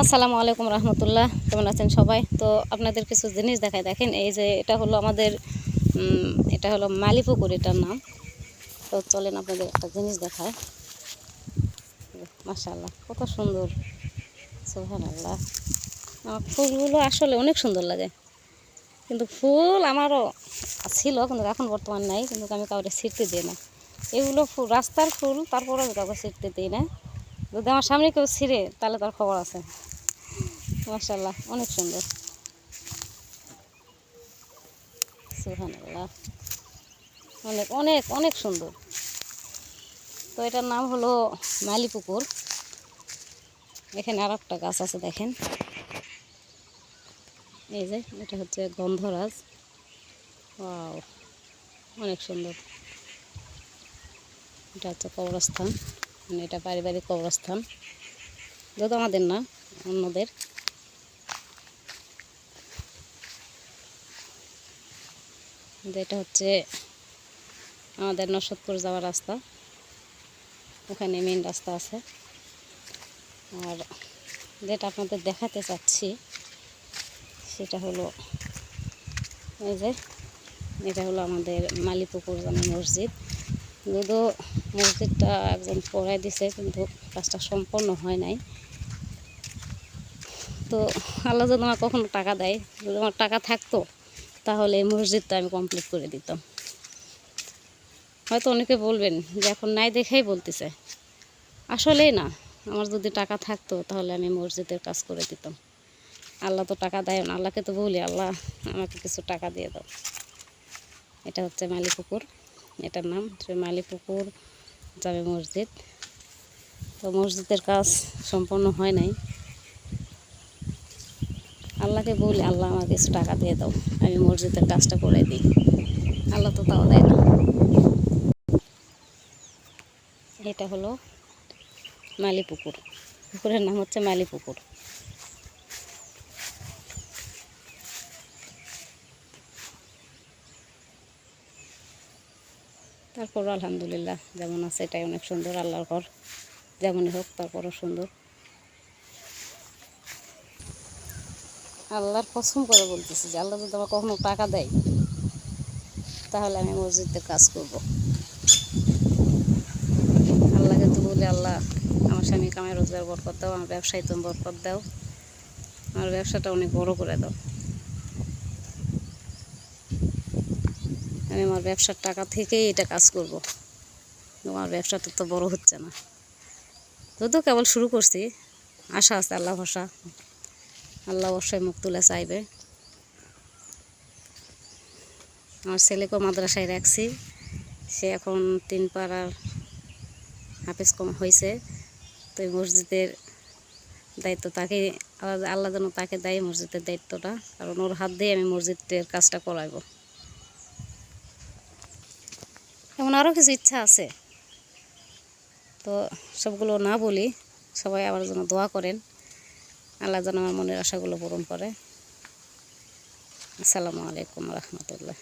আসসালামু আলাইকুম রহমতুল্লাহ। কেমন আছেন সবাই? তো আপনাদের কিছু জিনিস দেখায় দেখেন, এই যে এটা হলো আমাদের এটা হলো মালিপুকুর এটার নাম। তো চলেন আপনাদের একটা জিনিস দেখায় মাশাল্লাহ কত সুন্দর। সোহান আল্লাহ আমার ফুলগুলো আসলে অনেক সুন্দর লাগে। কিন্তু ফুল আমারও ছিল, কিন্তু এখন বর্তমান নাই। কিন্তু আমি কাউকে ছিটতে দিই না। এগুলো রাস্তার ফুল, তারপরে আমি কাউকে ছিটতে দিই না। যদি আমার সামনে কেউ ছিঁড়ে, তাহলে তার খবর আছে। মাশাল্লাহ অনেক সুন্দর। অনেক অনেক অনেক সুন্দর। তো এটার নাম হলো মালিপুকুর। এখানে আর একটা গাছ আছে, দেখেন। এই যে, এটা হচ্ছে গন্ধরাজ। অনেক সুন্দর। এটা হচ্ছে কবরস্থান। মানে এটা পারিবারিক কবরস্থান যেহেতু আমাদের না, অন্যদের। এটা হচ্ছে আমাদের নসদপুর যাওয়ার রাস্তা। ওখানে মেন রাস্তা আছে। আর যেটা আপনাদের দেখাতে চাচ্ছি, সেটা হলো এই যে, এটা হলো আমাদের মালিপুকুর জামে মসজিদ। যদিও মসজিদটা একজন পড়াই দিছে, কিন্তু কাজটা সম্পন্ন হয় নাই। তো আল্লাহ যদি আমার কখনো টাকা দেয়, যদি আমার টাকা থাকতো, তাহলে এই মসজিদটা আমি কমপ্লিট করে দিতাম। হয়তো অনেকে বলবেন যে এখন নাই দেখেই বলতেছে। আসলেই না, আমার যদি টাকা থাকতো, তাহলে আমি মসজিদের কাজ করে দিতাম। আল্লাহ তো টাকা দেয় না, আল্লাহকে তো বলি, আল্লাহ আমাকে কিছু টাকা দিয়ে দাও। এটা হচ্ছে মালিপুকুর এটার নাম মালিপুকুর জামে মসজিদ। তো মসজিদের কাজ সম্পন্ন হয় নাই। আল্লাহকে বলি, আল্লাহ আমার কিছু টাকা দিয়ে দাও, আমি মসজিদের কাজটা করে দিই। আল্লাহ তো তাও দেয় না। এটা হলো মালিপুকুর। পুকুরের নাম হচ্ছে মালিপুকুর। তারপর আলহামদুলিল্লাহ যেমন আছে, এটাই অনেক সুন্দর আল্লাহর ঘর। যেমনই হোক, তারপরও সুন্দর। আল্লাহর পছন্দ করে বলতেছি যে, আল্লাহ যদি আমার কখনো টাকা দেয়, তাহলে আমি মসজিদে কাজ করব। আল্লাহকে তো বলে, আল্লাহ আমার স্বামী কামাই রোজগার বরকত দাও, আমার ব্যবসায় তুমি বরকত দাও, আমার ব্যবসাটা অনেক বড় করে দাও। আমি আমার ব্যবসার টাকা থেকেই এটা কাজ করব। আমার ব্যবসাটা তো বড় হচ্ছে না। যদিও কেবল শুরু করছি। আশা আছে, আল্লাহ ভরসা। আল্লাহ অবশ্যই মুখ তুলে চাইবে। আমার ছেলেকেও মাদ্রাসায় রাখছি। সে এখন তিন পাড়ার হাফেজ কম হয়েছে তো মসজিদের দায়িত্ব তাকে, আল্লাহ যেন তাকে দেয় মসজিদের দায়িত্বটা। কারণ ওর হাত দিয়ে আমি মসজিদের কাজটা করাইব। এমন আরও কিছু ইচ্ছা আছে। তো সবগুলো না বলি, সবাই আমার জন্য দোয়া করেন। আল্লাহ যেন আমার মনের আশাগুলো পূরণ করে। আসসালামু আলাইকুম রহমতুল্লাহ।